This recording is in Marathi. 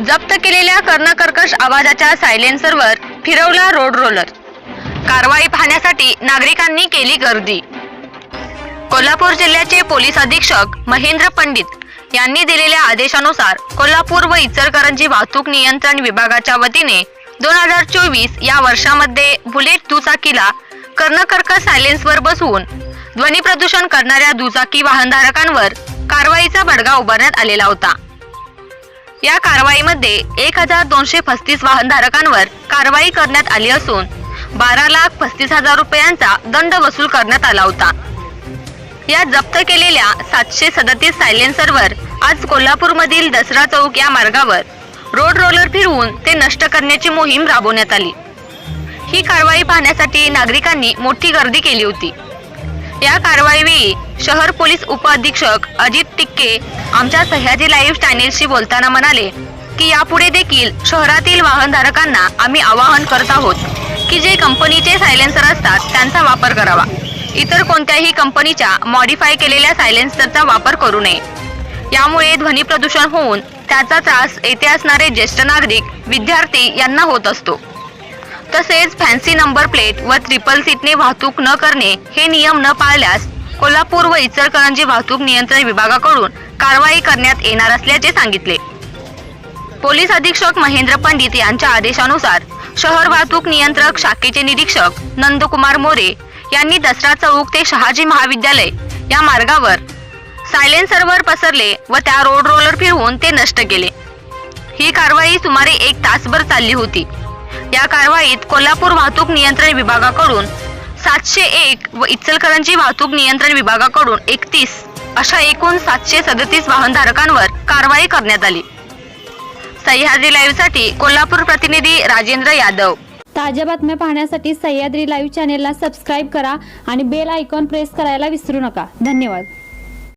जप्त केलेल्या कर्णकर्कश आवाजाच्या सायलेन्सरवर फिरवला रोड रोलर. कारवाई पाहण्यासाठी नागरिकांनी केली गर्दी. कोल्हापूर जिल्ह्याचे पोलीस अधीक्षक महेंद्र पंडित यांनी दिलेल्या आदेशानुसार कोल्हापूर व इचलकरंजी वाहतूक नियंत्रण विभागाच्या वतीने दोन हजार चोवीस या वर्षामध्ये बुलेट दुचाकीला कर्णकर्क सायलेन्सवर बसवून ध्वनी प्रदूषण करणाऱ्या दुचाकी वाहनधारकांवर कारवाईचा बडगा उभारण्यात आलेला होता. या कारवाईमध्ये एक हजार दोनशे पस्तीस वाहनधारकांवर कारवाई करण्यात आली असून बारा लाख पस्तीस हजार रुपयांचा दंड वसूल करण्यात आला होता. या जप्त केलेल्या सातशे सदतीस सायलेन्सरवर आज कोल्हापूरमधील दसरा चौक या मार्गावर रोड रोलर फिरवून ते नष्ट करण्याची मोहीम राबवण्यात आली. ही कारवाई पाहण्यासाठी नागरिकांनी मोठी गर्दी केली होती. या कारवाईवेळी शहर पोलीस उपअधीक्षक अजित टिक्के आमच्या सह्याजी लाईव्ह चॅनेलशी बोलताना म्हणाले की यापुढे देखील शहरातील वाहनधारकांना आम्ही आवाहन करत आहोत की जे कंपनीचे सायलेन्सर असतात त्यांचा वापर करावा. इतर कोणत्याही कंपनीच्या मॉडीफाय केलेल्या सायलेन्सरचा वापर करू नये. यामुळे ध्वनी प्रदूषण होऊन त्याचा त्रास येथे असणारे ज्येष्ठ नागरिक विद्यार्थी यांना होत असतो. तसेच फॅन्सी नंबर प्लेट व ट्रिपल सीटने वाहतूक न करणे हे नियम न पाळल्यास कोल्हापूर व इचलकरंजी वाहतूक नियंत्रण विभागाकडून कारवाई करण्यात येणार असल्याचे सांगितले. पोलीस अधीक्षक महेंद्र पंडित यांच्या आदेशानुसार शहर वाहतूक नियंत्रक शाखेचे निरीक्षक नंदकुमार मोरे यांनी दसरा चौक ते शहाजी महाविद्यालय या मार्गावर सायलेन्सरवर पसरले व त्या रोड रोलर फिरवून ते नष्ट केले. ही कारवाई सुमारे एक तासभर चालली होती. या कारवाईत कोल्हापूर वाहतूक नियंत्रण विभागाकडून सातशे एक व इचलकरंजी वाहतूक नियंत्रण विभागाकडून एकतीस अशा एकूण सातशे सदतीस वाहनधारकांवर कारवाई करण्यात आली. सह्याद्री लाईव्हसाठी कोल्हापूर प्रतिनिधी राजेंद्र यादव. ताज्या बातम्या पाहण्यासाठी सह्याद्री लाईव्ह चॅनेलला सबस्क्राईब करा आणि बेल आयकॉन प्रेस करायला विसरू नका. धन्यवाद.